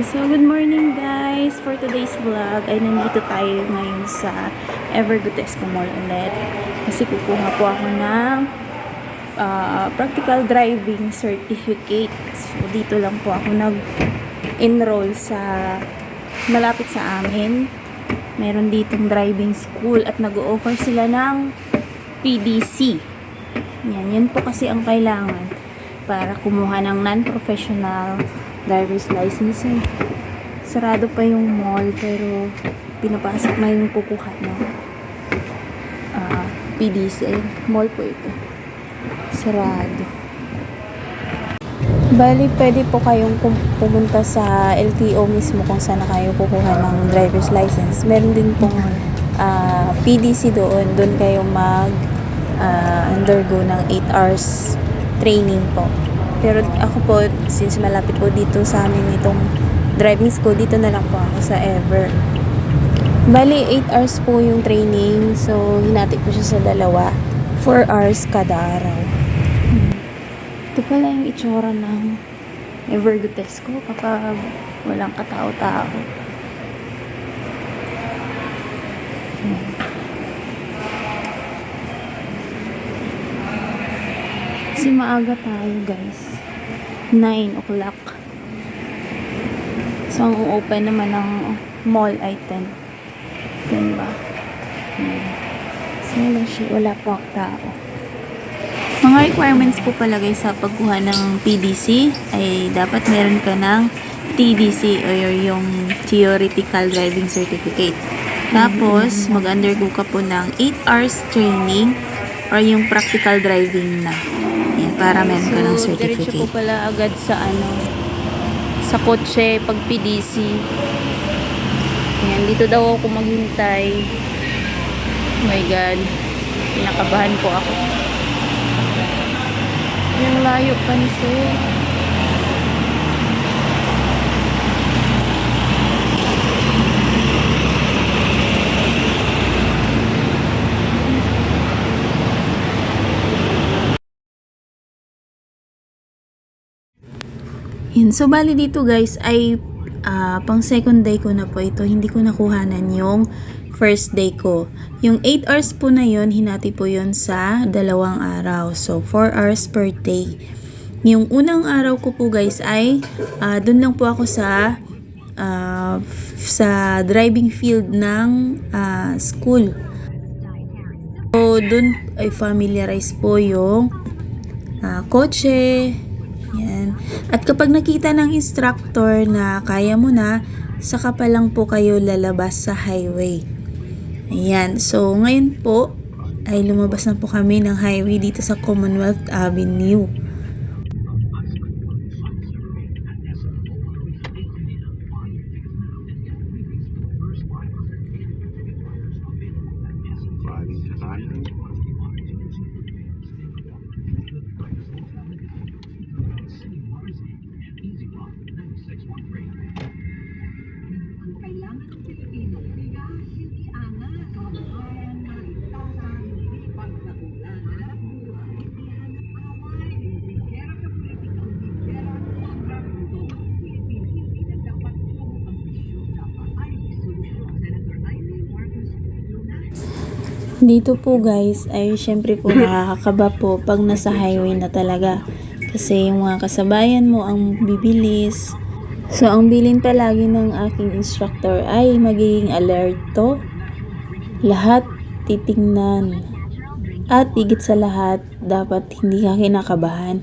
So good morning guys! For today's vlog ay nandito tayo ngayon sa Evergotesco Mall ulit. Kasi kukuha po ako ng ah, practical driving certificate. So dito lang po ako nag-enroll sa malapit sa amin. Meron ditong driving school at nag-o-offer sila ng PDC. Yan, yun po kasi ang kailangan para kumuha ng non-professional driver's license. Eh. Sarado pa yung mall pero pinapasok na yung kukuha ng ah, PDC. Mall po ito. Sarado. Bali, pwede po kayong pumunta sa LTO mismo kung saan kayo kukuha ng driver's license. Meron din pong ah, PDC doon. Doon kayo mag ah, undergo ng 8 hours training po. Pero ako po, since malapit po dito sa amin itong driving school, dito na lang po ako sa Ever. Bali, 8 hours po yung training. So, hinati ko siya sa dalawa. 4 hours kada araw. Hmm. Ito pala yung itsura ng Evergotesco kapag walang katao-tao. Ayan. Kasi maaga tayo guys. 9 o'clock. So, ang open naman ng mall ay 10. 10 ba? Ayan. So, wala siya. Wala po ang tao. Mga requirements po pala guys sa pagkuha ng PDC ay dapat meron ka ng TDC or yung Theoretical Driving Certificate. Tapos, mag-undergo ka po ng 8 hours training or yung practical driving na. Para meron ka ng certificate. So, po pala agad sa ano, sa kotse pag PDC. Yan, dito daw ako maghintay. Oh my God. Pinakabahan po ako. Yung layo pa ni Sir. Yun. So, bali dito guys ay ah, pang second day ko na po ito. Hindi ko nakuhanan yung first day ko. Yung 8 hours po na yon hinati po yon sa dalawang araw. So, 4 hours per day. Yung unang araw ko po guys ay ah, dun lang po ako sa f- sa driving field ng ah, school. So, dun ay familiarize po yung ah, kotse, yan. At kapag nakita ng instructor na kaya mo na, saka pa lang po kayo lalabas sa highway. Ayan. So, ngayon po, ay lumabas na po kami ng highway dito sa Commonwealth Avenue. Dito po guys, ay syempre po nakakakaba po pag nasa highway na talaga. Kasi yung mga kasabayan mo ang bibilis. So, ang bilin palagi ng aking instructor ay magiging alerto. Lahat titingnan. At higit sa lahat, dapat hindi ka kinakabahan.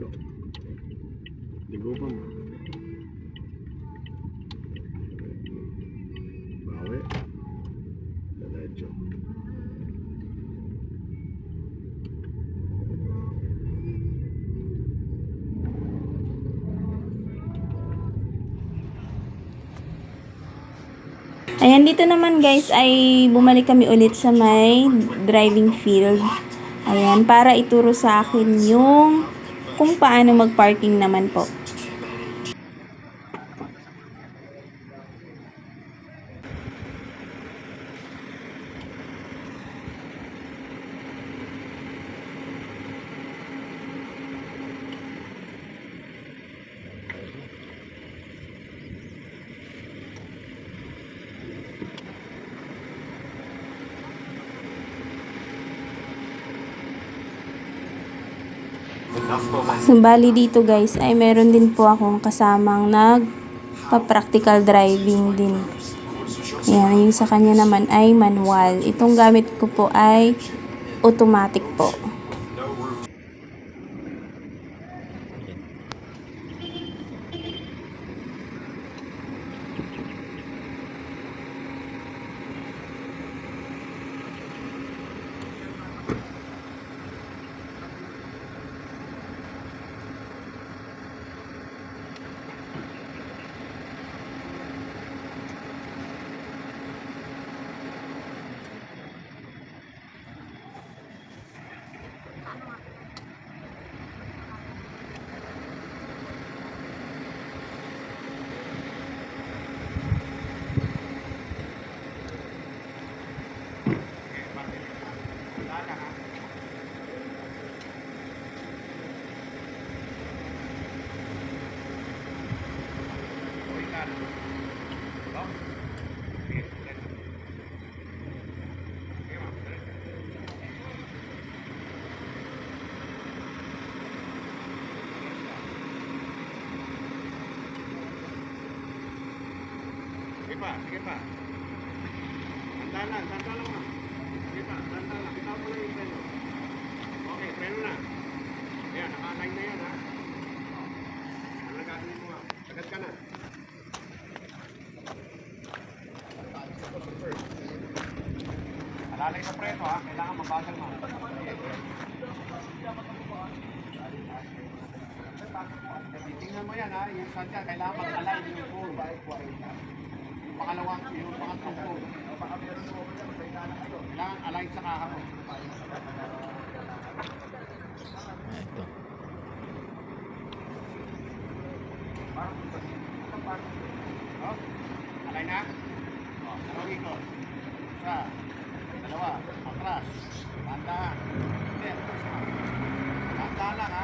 Pa mo. Bawi. Diretso. Ayan, dito naman guys ay bumalik kami ulit sa may driving field. Ayan, para ituro sa akin yung kung paano mag-parking naman po. Bali dito guys, ay meron din po akong kasamang nag pa-practical driving din. Ayan, yung sa kanya naman ay manual. Itong gamit ko po ay automatic po. Sige pa, sige pa. Tanda lang, tanda lang ma. Sige pa, tanda lang. Bitaw mo lang yung preno. Okay, preno na. Ayan, naka-align na yan ha. Nalagahin mo ha. Sagad ka na. Alalay sa preto ha. Kailangan mabagal mo. Titingnan mo yan ha. Yung sadya, kailangan mag-align yung pole. Pangalawang, yung pangatlong pole. Kailangan align sa kaha mo. Oh, align na? Oh, dalawang ikot. Isa, dalawa, atras, tandaan. Hindi. Tandaan lang ha.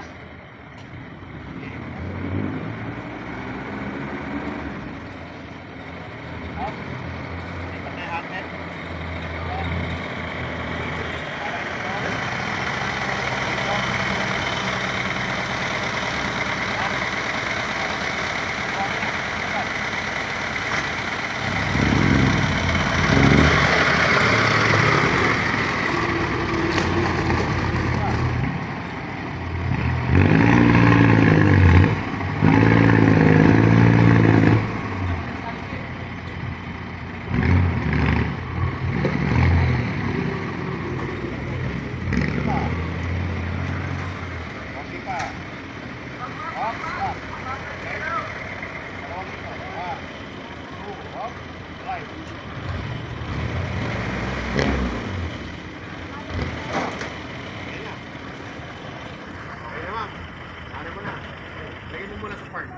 Ma'am. Ano mo na. Lagay mo muna sa park.